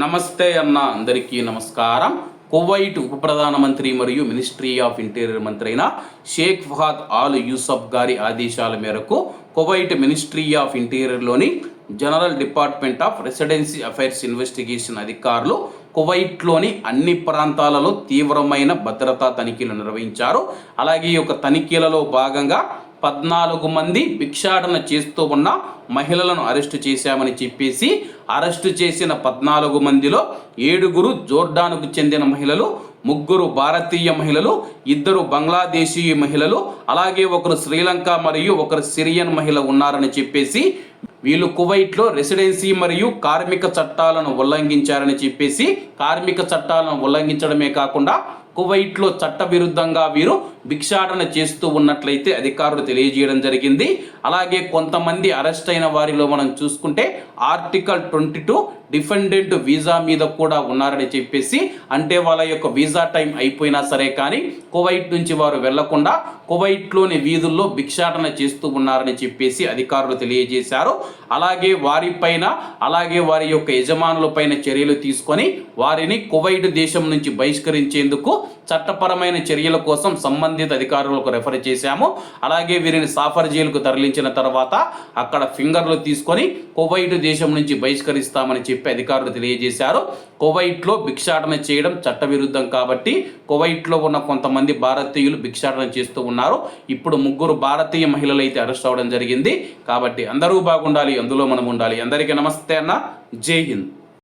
నమస్తే అన్న అందరికీ నమస్కారం. కువైట్ ఉప ప్రధానమంత్రి మరియు మినిస్ట్రీ ఆఫ్ ఇంటీరియర్ మంత్రి అయిన షేక్ ఫహాద్ ఆల్ యూసఫ్ గారి ఆదేశాల మేరకు Kuwait ministry of ఇంటీరియర్లోని general department of residency affairs investigation అధికారులు కువైట్లోని అన్ని ప్రాంతాలలో తీవ్రమైన భద్రతా తనిఖీలు నిర్వహించారు. అలాగే ఈ యొక్క తనిఖీలలో భాగంగా పద్నాలుగు మంది భిక్షాటన చేస్తూ ఉన్న మహిళలను అరెస్టు చేశామని చెప్పేసి అరెస్టు చేసిన పద్నాలుగు మందిలో ఏడుగురు జోర్డాన్కు చెందిన మహిళలు ముగ్గురు భారతీయ మహిళలు ఇద్దరు బంగ్లాదేశీ మహిళలు అలాగే ఒకరు శ్రీలంక మరియు ఒకరు సిరియన్ మహిళ ఉన్నారని చెప్పేసి వీళ్ళు కువైట్లో రెసిడెన్సీ మరియు కార్మిక చట్టాలను ఉల్లంఘించారని చెప్పేసి కార్మిక చట్టాలను ఉల్లంఘించడమే కాకుండా కువైట్లో చట్టవిరుద్ధంగా వీరు భిక్షాటన చేస్తూ ఉన్నట్లయితే అధికారులు తెలియజేయడం జరిగింది. అలాగే కొంతమంది అరెస్ట్ అయిన వారిలో మనం చూసుకుంటే article twenty two dependent visa మీద కూడా ఉన్నారని చెప్పేసి అంటే వాళ్ళ యొక్క వీసా టైం అయిపోయినా సరే కానీ కువైట్ నుంచి వారు వెళ్ళకుండా కువైట్లోని వీధుల్లో భిక్షాటన చేస్తూ ఉన్నారని చెప్పేసి అధికారులు తెలియజేశారు. అలాగే వారిపైన అలాగే వారి యొక్క యజమానులపైన చర్యలు తీసుకొని వారిని కువైట్ దేశం నుంచి బహిష్కరించేందుకు చట్టపరమైన చర్యల కోసం సంబంధిత అధికారులకు రెఫర్ చేశాము. అలాగే వీరిని సాఫర్ జైలుకు తరలించిన తర్వాత అక్కడ ఫింగర్లు తీసుకొని కువైట్ దేశం నుంచి బహిష్కరిస్తామని చెప్పి అధికారులు తెలియజేశారు. కువైట్లో భిక్షాటన చేయడం చట్టవిరుద్ధం కాబట్టి కువైట్లో ఉన్న కొంతమంది భారతీయులు భిక్షాటన చేస్తూ ఉన్నారు. ఇప్పుడు ముగ్గురు భారతీయ మహిళలు అయితే అరెస్ట్ అవ్వడం జరిగింది. కాబట్టి అందరూ బాగుండాలి అందులో మనం ఉండాలి. అందరికీ నమస్తే అన్న. జై హింద్.